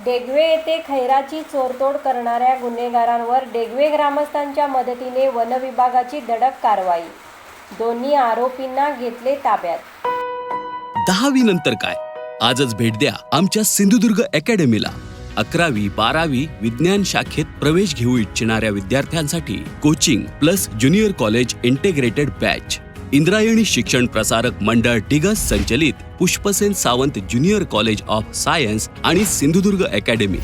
डेगवे येथे खैराची चोरतोड करणाऱ्या गुन्हेगारांवर डेगवे ग्रामस्थांच्या मदतीने वनविभागाची धडक कारवाई. दोन्ही आरोपींना घेतले ताब्यात. दहावी नंतर काय? आजच भेट द्या आमच्या सिंधुदुर्ग अकॅडमीला. अकरावी बारावी विज्ञान शाखेत प्रवेश घेऊ इच्छिणाऱ्या विद्यार्थ्यांसाठी coaching plus junior college integrated batch. Indrayani Shikshan Prasarak Mandal Digas संचलित Pushpasen Sawant junior college of science आणि सिंधुदुर्ग अकॅडमी.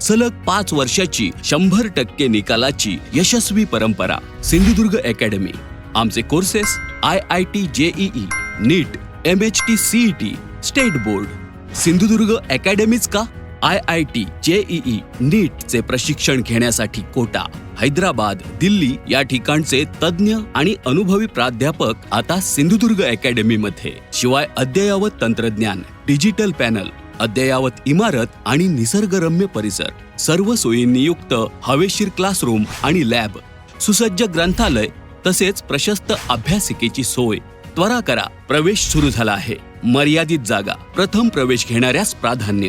सलग पाच वर्षाची शंभर टक्के निकालाची यशस्वी परंपरा सिंधुदुर्ग अकॅडमी. आमचे courses I I T JEE NEET M H T CET state board. Sindhudurg अकॅडमीच का? आय आय टी जेईई नीटचे प्रशिक्षण घेण्यासाठी कोटा. हैदराबाद दिल्ली या ठिकाणचे तज्ज्ञ आणि अनुभवी प्राध्यापक आता सिंधुदुर्ग अकॅडमीमध्ये. शिवाय अद्ययावत तंत्रज्ञान डिजिटल पॅनल अद्ययावत इमारत आणि निसर्गरम्य परिसर सर्व सोयींनी युक्त हवेशीर क्लासरूम आणि लॅब सुसज्ज ग्रंथालय तसेच प्रशस्त अभ्यासिकेची सोय त्वरा करा प्रवेश सुरू झाला आहे. मर्यादित जागा प्रथम प्रवेश घेणाऱ्यास प्राधान्य.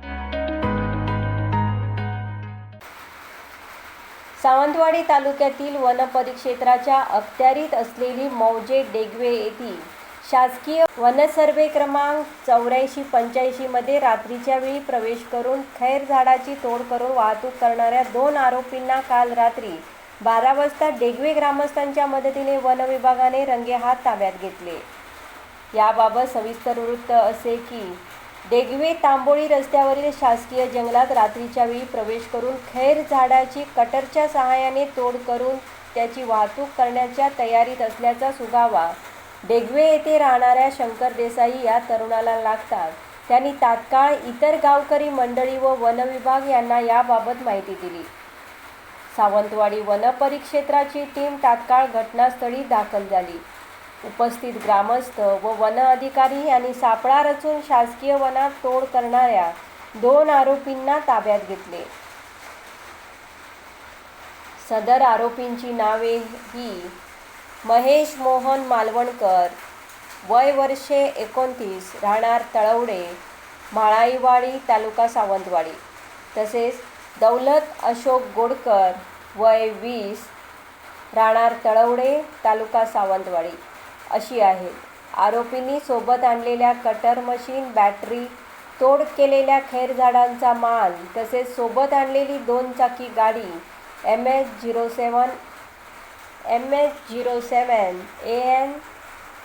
सावंतवाडी तालुक्यातील वनपरिक्षेत्राच्या अखत्यारीत असलेली मौजे डेगवे येथील शासकीय वनसर्वे क्रमांक चौऱ्याऐंशी पंच्याऐंशीमध्ये रात्रीच्या वेळी प्रवेश करून खैर झाडाची तोड करून वाहतूक करणाऱ्या दोन आरोपींना काल रात्री बारा वाजता डेगवे ग्रामस्थांच्या मदतीने वन विभागाने रंगेहात ताब्यात घेतले. याबाबत सविस्तर वृत्त असे की डेगवे तांबोळी रस्त्यावरील शासकीय जंगलात रात्रीच्या वेळी प्रवेश करून खैर झाडाची कटरच्या सहाय्याने तोड करून त्याची वाहतूक करण्याच्या तयारीत असल्याचा सुगावा. डेगवे येथे राहणाऱ्या शंकर देसाई या तरुणाला लागतात. त्यांनी तात्काळ इतर गावकरी मंडळी व वनविभाग यांना याबाबत माहिती दिली. सावंतवाडी वन परिक्षेत्राची टीम तात्काळ घटनास्थळी दाखल झाली. उपस्थित ग्रामस्थ व वन अधिकारी यांनी सापळा रचून शासकीय वनात तोड करणाऱ्या दोन आरोपींना ताब्यात घेतले. सदर आरोपींची नावे ही महेश मोहन मालवणकर वय वर्षे एकोणतीस राहणार तळवडे म्हाळाईवाडी तालुका सावंतवाडी. तसेच दौलत अशोक गोडकर वय वीस राहणार तळवडे तालुका सावंतवाडी. अशी आहे. आरोपींनी सोबत आणलेल्या कटर मशीन बॅटरी तोड केलेल्या खैर झाडांचा माल तसेच सोबत आणलेली दोन चाकी गाडी M H zero seven M H zero seven A N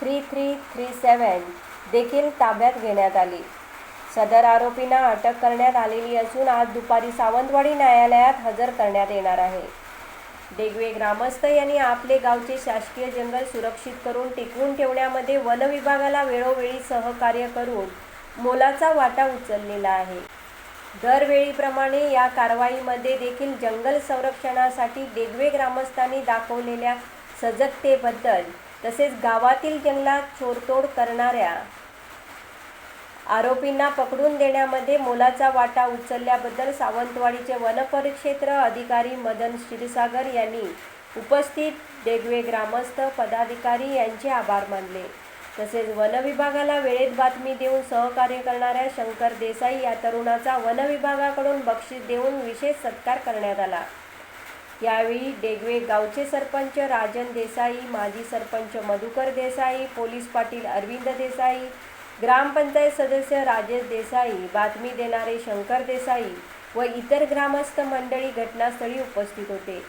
three three three seven देखील ताब्यात घेण्यात आली. सदर आरोपींना अटक करण्यात आलेली असून आज दुपारी सावंतवाडी न्यायालयात हजर करण्यात येणार आहे. डेगवे ग्रामस्थ यांनी आपले गावचे शासकीय जंगल सुरक्षित करून टिकवून ठेवण्यामध्ये वन विभागाला वेळोवेळी सहकार्य करून मोलाचा वाटा उचललेला आहे. दरवेळीप्रमाणे या कारवाईमध्ये देखील जंगल संरक्षणासाठी डेगवे ग्रामस्थांनी दाखवलेल्या सजगतेबद्दल तसेच गावातील जंगलात चोरतोड करणाऱ्या आरोपींना पकडून देण्यामध्ये मोलाचा वाटा उचलल्याबद्दल सावंतवाडीचे वनपरिक्षेत्र अधिकारी मदन क्षीरसागर यांनी उपस्थित डेगवे ग्रामस्थ पदाधिकारी यांचे आभार मानले. तसेच वनविभागाला वेळेत बातमी देऊन सहकार्य करणाऱ्या शंकर देसाई या तरुणाचा वनविभागाकडून बक्षीस देऊन विशेष सत्कार करण्यात आला. यावेळी डेगवे गावचे सरपंच राजन देसाई माजी सरपंच मधुकर देसाई पोलीस पाटील अरविंद देसाई ग्रामपंचायत सदस्य राजेश देसाई बातमी देणारे शंकर देसाई व इतर ग्रामस्थ मंडळी घटनास्थळी उपस्थित होते.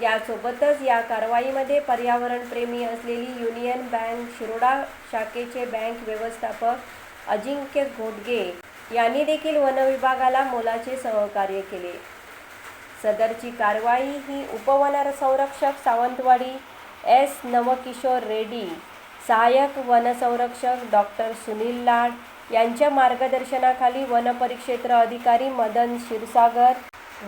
यासोबतच या कारवाईमध्ये पर्यावरणप्रेमी असलेली युनियन बँक शिरोडा शाखेचे बँक व्यवस्थापक अजिंक्य घोटगे यांनी देखील वनविभागाला मोलाचे सहकार्य केले. सदरची कारवाई ही उपवन संरक्षक सावंतवाडी एस नवकिशोर रेड्डी सहाय्यक वनसंरक्षक डॉक्टर सुनील लाड यांच्या मार्गदर्शनाखाली वनपरिक्षेत्र अधिकारी मदन क्षीरसागर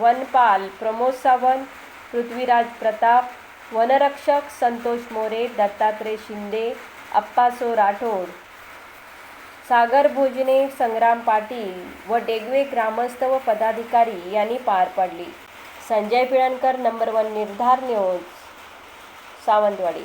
वनपाल प्रमोद सावंत पृथ्वीराज प्रताप वनरक्षक संतोष मोरे दत्तात्रय शिंदे अप्पासो राठोड सागर भोजने संग्राम पाटील व डेगवे ग्रामस्थ व पदाधिकारी यांनी पार पाडली. Sanjay Pilankar number one Nirdhar news Sawantwadi.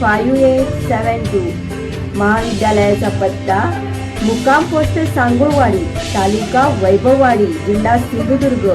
five eight seven two महाविद्यालयाचा पत्ता मुक्काम पोस्ट सांगोवाडी तालुका वैभववाडी जिल्हा सिंधुदुर्ग